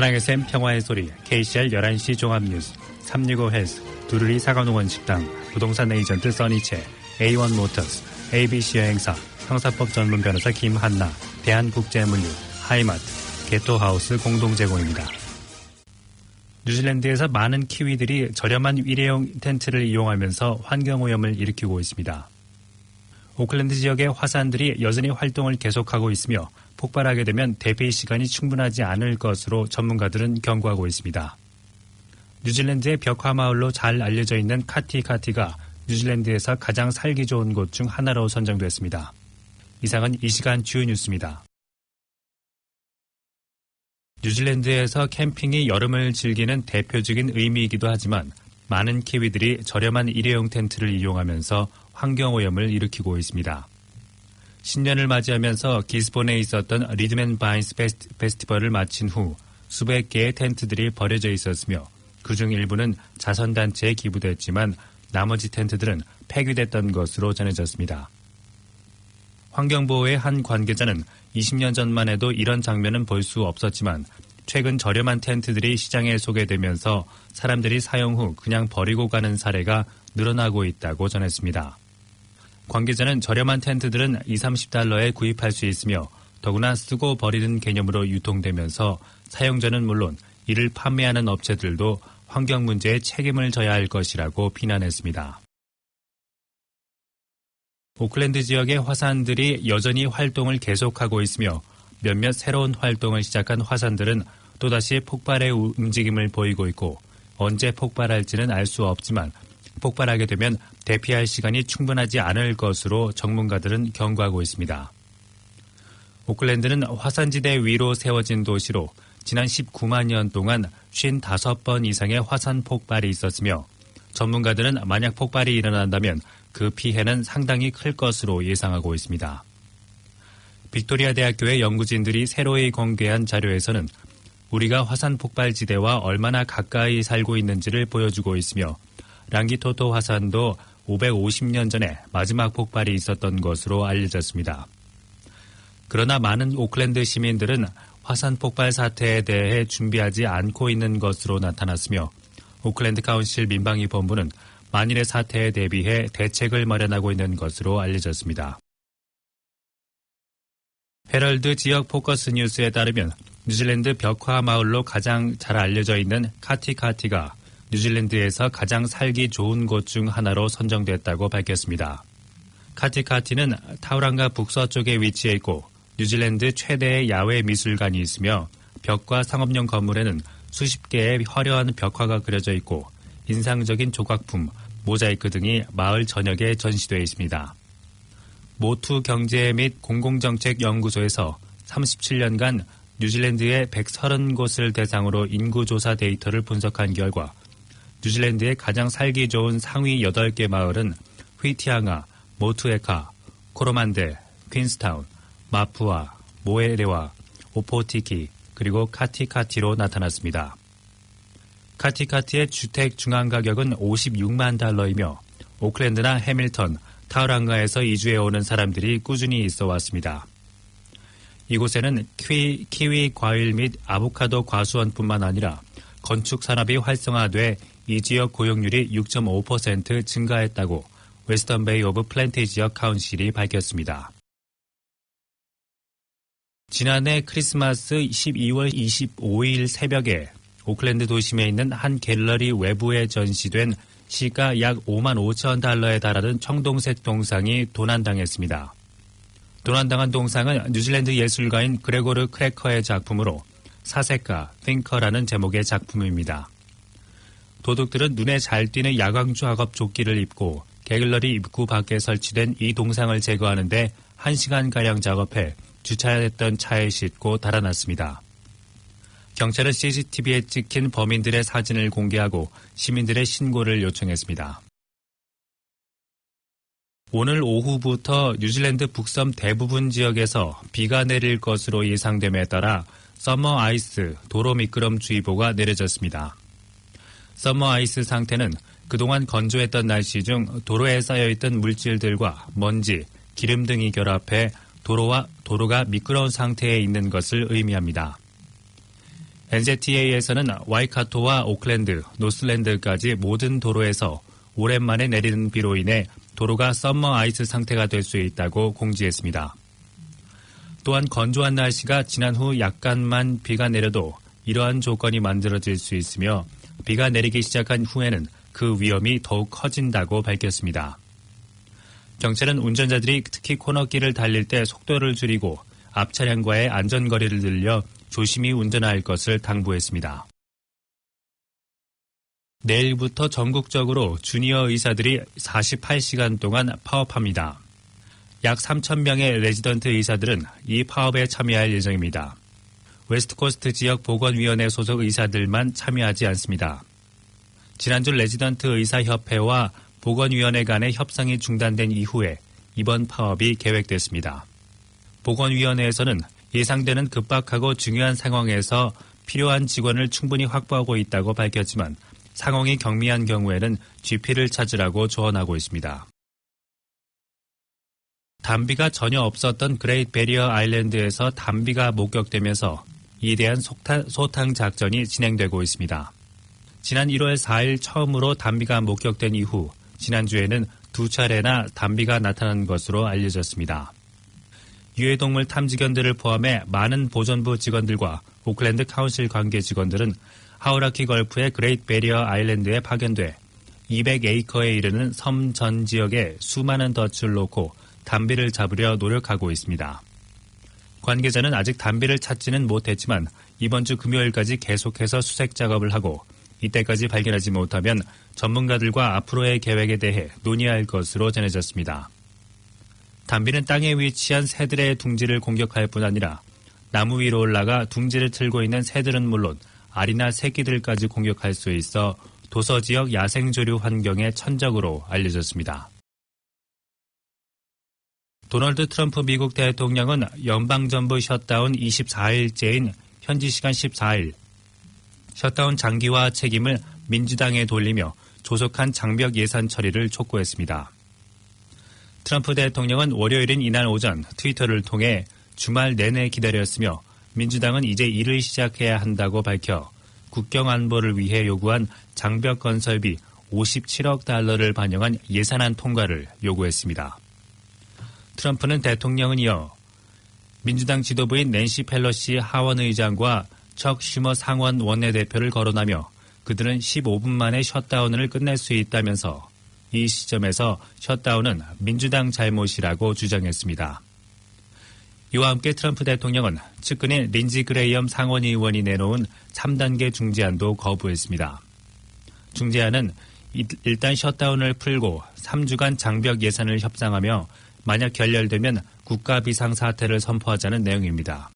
사랑의 샘 평화의 소리 KCR 11시 종합뉴스 365 헬스 두루리 사관농원 식당 부동산 에이전트 써니체 A1 모터스 ABC 여행사 형사법 전문 변호사 김한나 대한국제물류 하이마트 게토하우스 공동 제공입니다. 뉴질랜드에서 많은 키위들이 저렴한 일회용 텐트를 이용하면서 환경오염을 일으키고 있습니다. 오클랜드 지역의 화산들이 여전히 활동을 계속하고 있으며 폭발하게 되면 대피 시간이 충분하지 않을 것으로 전문가들은 경고하고 있습니다. 뉴질랜드의 벽화 마을로 잘 알려져 있는 카티카티가 뉴질랜드에서 가장 살기 좋은 곳 중 하나로 선정됐습니다. 이상은 이 시간 주요 뉴스입니다. 뉴질랜드에서 캠핑이 여름을 즐기는 대표적인 의미이기도 하지만 많은 키위들이 저렴한 일회용 텐트를 이용하면서 환경오염을 일으키고 있습니다. 신년을 맞이하면서 기스본에 있었던 리드맨 바인스 페스티벌을 마친 후 수백 개의 텐트들이 버려져 있었으며 그중 일부는 자선단체에 기부됐지만 나머지 텐트들은 폐기됐던 것으로 전해졌습니다. 환경보호의 한 관계자는 20년 전만 해도 이런 장면은 볼 수 없었지만 최근 저렴한 텐트들이 시장에 소개되면서 사람들이 사용 후 그냥 버리고 가는 사례가 늘어나고 있다고 전했습니다. 관계자는 저렴한 텐트들은 2, 30달러에 구입할 수 있으며 더구나 쓰고 버리는 개념으로 유통되면서 사용자는 물론 이를 판매하는 업체들도 환경 문제에 책임을 져야 할 것이라고 비난했습니다. 오클랜드 지역의 화산들이 여전히 활동을 계속하고 있으며 몇몇 새로운 활동을 시작한 화산들은 또다시 폭발의 움직임을 보이고 있고 언제 폭발할지는 알 수 없지만 폭발하게 되면 대피할 시간이 충분하지 않을 것으로 전문가들은 경고하고 있습니다. 오클랜드는 화산지대 위로 세워진 도시로 지난 19만 년 동안 55번 이상의 화산 폭발이 있었으며 전문가들은 만약 폭발이 일어난다면 그 피해는 상당히 클 것으로 예상하고 있습니다. 빅토리아 대학교의 연구진들이 새로이 공개한 자료에서는 우리가 화산 폭발 지대와 얼마나 가까이 살고 있는지를 보여주고 있으며 랑기토토 화산도 550년 전에 마지막 폭발이 있었던 것으로 알려졌습니다. 그러나 많은 오클랜드 시민들은 화산 폭발 사태에 대해 준비하지 않고 있는 것으로 나타났으며 오클랜드 카운실 민방위 본부는 만일의 사태에 대비해 대책을 마련하고 있는 것으로 알려졌습니다. 헤럴드 지역 포커스 뉴스에 따르면 뉴질랜드 벽화 마을로 가장 잘 알려져 있는 카티카티가 뉴질랜드에서 가장 살기 좋은 곳 중 하나로 선정됐다고 밝혔습니다. 카티카티는 타우랑가 북서쪽에 위치해 있고 뉴질랜드 최대의 야외 미술관이 있으며 벽과 상업용 건물에는 수십 개의 화려한 벽화가 그려져 있고 인상적인 조각품, 모자이크 등이 마을 전역에 전시되어 있습니다. 모투 경제 및 공공정책 연구소에서 37년간 뉴질랜드의 130곳을 대상으로 인구조사 데이터를 분석한 결과 뉴질랜드의 가장 살기 좋은 상위 8개 마을은 휘티앙아, 모투에카, 코로만데, 퀸스타운, 마푸아, 모에레와, 오포티키, 그리고 카티카티로 나타났습니다. 카티카티의 주택 중앙 가격은 56만 달러이며 오클랜드나 해밀턴, 타우랑가에서 이주해 오는 사람들이 꾸준히 있어 왔습니다. 이곳에는 키위, 키위 과일 및 아보카도 과수원뿐만 아니라 건축 산업이 활성화돼 이 지역 고용률이 6.5% 증가했다고 웨스턴 베이 오브 플랜티 지역 카운실이 밝혔습니다. 지난해 크리스마스 12월 25일 새벽에 오클랜드 도심에 있는 한 갤러리 외부에 전시된 시가 약 5만 5천 달러에 달하는 청동색 동상이 도난당했습니다. 도난당한 동상은 뉴질랜드 예술가인 그레고르 크래커의 작품으로 사색가, 띵커라는 제목의 작품입니다. 도둑들은 눈에 잘 띄는 야광주 작업 조끼를 입고 갤러리 입구 밖에 설치된 이 동상을 제거하는데 1시간가량 작업해 주차했던 차에 싣고 달아났습니다. 경찰은 CCTV에 찍힌 범인들의 사진을 공개하고 시민들의 신고를 요청했습니다. 오늘 오후부터 뉴질랜드 북섬 대부분 지역에서 비가 내릴 것으로 예상됨에 따라 서머 아이스 도로 미끄럼 주의보가 내려졌습니다. 서머 아이스 상태는 그동안 건조했던 날씨 중 도로에 쌓여있던 물질들과 먼지, 기름 등이 결합해 도로와 도로가 미끄러운 상태에 있는 것을 의미합니다. NZTA에서는 와이카토와 오클랜드, 노슬랜드까지 모든 도로에서 오랜만에 내리는 비로 인해 도로가 썸머 아이스 상태가 될 수 있다고 공지했습니다. 또한 건조한 날씨가 지난 후 약간만 비가 내려도 이러한 조건이 만들어질 수 있으며 비가 내리기 시작한 후에는 그 위험이 더욱 커진다고 밝혔습니다. 경찰은 운전자들이 특히 코너길을 달릴 때 속도를 줄이고 앞 차량과의 안전거리를 늘려 조심히 운전할 것을 당부했습니다. 내일부터 전국적으로 주니어 의사들이 48시간 동안 파업합니다. 약 3,000명의 레지던트 의사들은 이 파업에 참여할 예정입니다. 웨스트코스트 지역 보건위원회 소속 의사들만 참여하지 않습니다. 지난주 레지던트 의사협회와 보건위원회 간의 협상이 중단된 이후에 이번 파업이 계획됐습니다. 보건위원회에서는 예상되는 급박하고 중요한 상황에서 필요한 직원을 충분히 확보하고 있다고 밝혔지만 상황이 경미한 경우에는 GP를 찾으라고 조언하고 있습니다. 담비가 전혀 없었던 그레이트 베리어 아일랜드에서 담비가 목격되면서 이에 대한 소탕, 작전이 진행되고 있습니다. 지난 1월 4일 처음으로 담비가 목격된 이후 지난주에는 두 차례나 담비가 나타난 것으로 알려졌습니다. 유해동물 탐지견들을 포함해 많은 보존부 직원들과 오클랜드 카운실 관계 직원들은 하우라키 걸프의 그레이트 베리어 아일랜드에 파견돼 200에이커에 이르는 섬 전 지역에 수많은 덫을 놓고 담비를 잡으려 노력하고 있습니다. 관계자는 아직 담비를 찾지는 못했지만 이번 주 금요일까지 계속해서 수색 작업을 하고 이때까지 발견하지 못하면 전문가들과 앞으로의 계획에 대해 논의할 것으로 전해졌습니다. 담비는 땅에 위치한 새들의 둥지를 공격할 뿐 아니라 나무 위로 올라가 둥지를 틀고 있는 새들은 물론 알이나 새끼들까지 공격할 수 있어 도서 지역 야생조류 환경의 천적으로 알려졌습니다. 도널드 트럼프 미국 대통령은 연방정부 셧다운 24일째인 현지 시간 14일 셧다운 장기화 책임을 민주당에 돌리며 조속한 장벽 예산 처리를 촉구했습니다. 트럼프 대통령은 월요일인 이날 오전 트위터를 통해 주말 내내 기다렸으며 민주당은 이제 일을 시작해야 한다고 밝혀 국경 안보를 위해 요구한 장벽 건설비 57억 달러를 반영한 예산안 통과를 요구했습니다. 트럼프는 대통령은 이어 민주당 지도부인 낸시 펠로시 하원 의장과 척 슈머 상원 원내대표를 거론하며 그들은 15분 만에 셧다운을 끝낼 수 있다면서 이 시점에서 셧다운은 민주당 잘못이라고 주장했습니다. 이와 함께 트럼프 대통령은 측근인 린지 그레이엄 상원의원이 내놓은 3단계 중재안도 거부했습니다. 중재안은 일단 셧다운을 풀고 3주간 장벽 예산을 협상하며 만약 결렬되면 국가 비상사태를 선포하자는 내용입니다.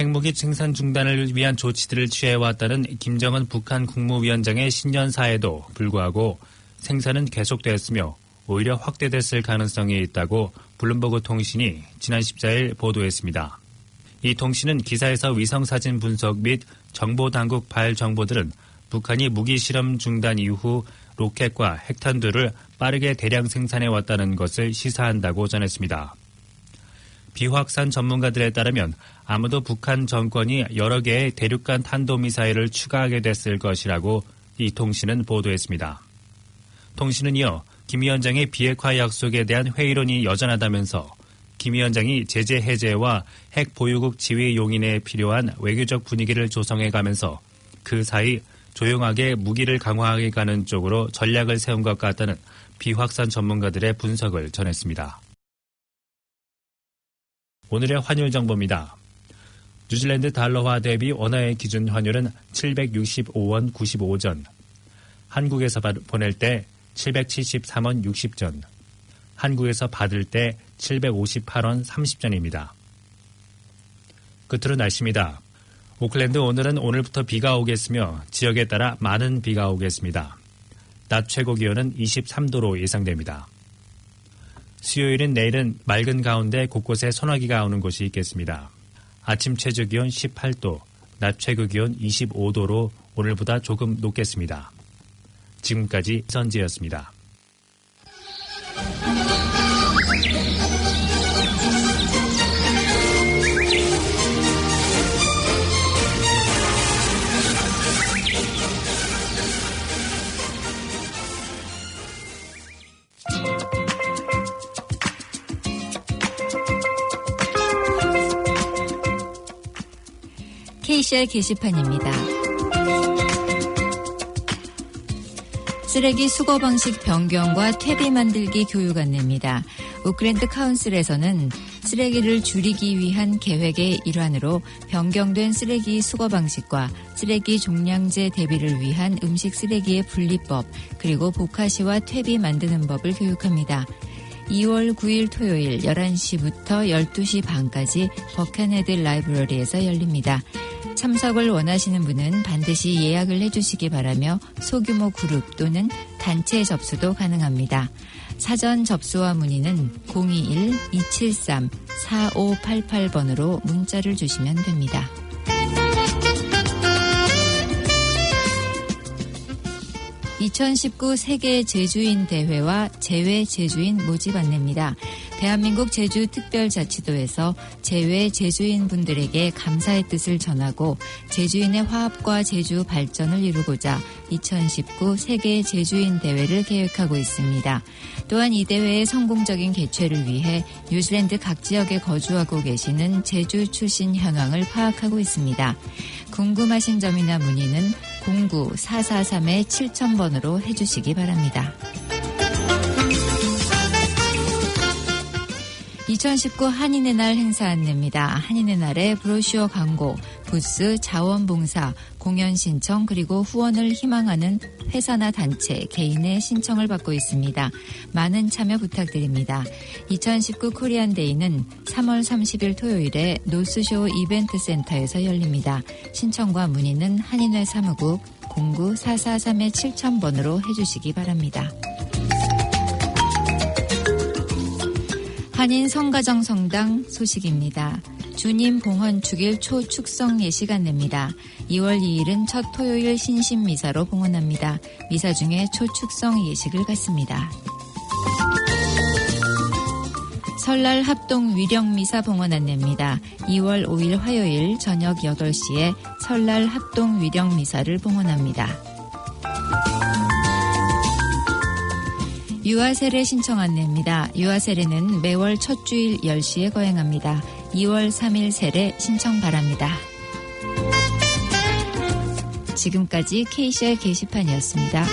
핵무기 생산 중단을 위한 조치들을 취해왔다는 김정은 북한 국무위원장의 신년사에도 불구하고 생산은 계속되었으며 오히려 확대됐을 가능성이 있다고 블룸버그 통신이 지난 14일 보도했습니다. 이 통신은 기사에서 위성사진 분석 및 정보당국 발 정보들은 북한이 무기 실험 중단 이후 로켓과 핵탄두를 빠르게 대량 생산해 왔다는 것을 시사한다고 전했습니다. 비확산 전문가들에 따르면 아무도 북한 정권이 여러 개의 대륙간 탄도미사일을 추가하게 됐을 것이라고 이 통신은 보도했습니다. 통신은 이어 김 위원장의 비핵화 약속에 대한 회의론이 여전하다면서 김 위원장이 제재 해제와 핵 보유국 지위 용인에 필요한 외교적 분위기를 조성해 가면서 그 사이 조용하게 무기를 강화하게 가는 쪽으로 전략을 세운 것 같다는 비확산 전문가들의 분석을 전했습니다. 오늘의 환율 정보입니다. 뉴질랜드 달러화 대비 원화의 기준 환율은 765원 95전, 한국에서 보낼 때 773원 60전, 한국에서 받을 때 758원 30전입니다. 끝으로 날씨입니다. 오클랜드 오늘은 오늘부터 비가 오겠으며 지역에 따라 많은 비가 오겠습니다. 낮 최고 기온은 23도로 예상됩니다. 수요일은 내일은 맑은 가운데 곳곳에 소나기가 오는 곳이 있겠습니다. 아침 최저 기온 18도, 낮 최고 기온 25도로 오늘보다 조금 높겠습니다. 지금까지 선지였습니다. KCR 게시판입니다. 쓰레기 수거 방식 변경과 퇴비 만들기 교육 안내입니다. 오클랜드 카운슬에서는 쓰레기를 줄이기 위한 계획의 일환으로 변경된 쓰레기 수거 방식과 쓰레기 종량제 대비를 위한 음식 쓰레기의 분리법 그리고 보카시와 퇴비 만드는 법을 교육합니다. 2월 9일 토요일 11시부터 12시 반까지 버켄헤드 라이브러리에서 열립니다. 참석을 원하시는 분은 반드시 예약을 해주시기 바라며 소규모 그룹 또는 단체 접수도 가능합니다. 사전 접수와 문의는 021-273-4588번으로 문자를 주시면 됩니다. 2019 세계 제주인 대회와 제외 제주인 모집 안내입니다. 대한민국 제주특별자치도에서 제외 제주인 분들에게 감사의 뜻을 전하고 제주인의 화합과 제주 발전을 이루고자 2019 세계 제주인 대회를 계획하고 있습니다. 또한 이 대회의 성공적인 개최를 위해 뉴질랜드 각 지역에 거주하고 계시는 제주 출신 현황을 파악하고 있습니다. 궁금하신 점이나 문의는 09-443-7000번으로 해주시기 바랍니다. 2019 한인의 날 행사 안내입니다. 한인의 날에 브로슈어 광고, 부스, 자원봉사, 공연 신청 그리고 후원을 희망하는 회사나 단체, 개인의 신청을 받고 있습니다. 많은 참여 부탁드립니다. 2019 코리안데이는 3월 30일 토요일에 노스쇼 이벤트 센터에서 열립니다. 신청과 문의는 한인회 사무국 09-443-7000번으로 해주시기 바랍니다. 한인 성가정 성당 소식입니다. 주님 봉헌 축일 초축성 예식 안내입니다. 2월 2일은 첫 토요일 신심 미사로 봉헌합니다. 미사 중에 초축성 예식을 갖습니다. 설날 합동 위령 미사 봉헌 안내입니다. 2월 5일 화요일 저녁 8시에 설날 합동 위령 미사를 봉헌합니다. 유아세례 신청 안내입니다. 유아세례는 매월 첫 주일 10시에 거행합니다. 2월 3일 세례 신청 바랍니다. 지금까지 KCR 게시판이었습니다.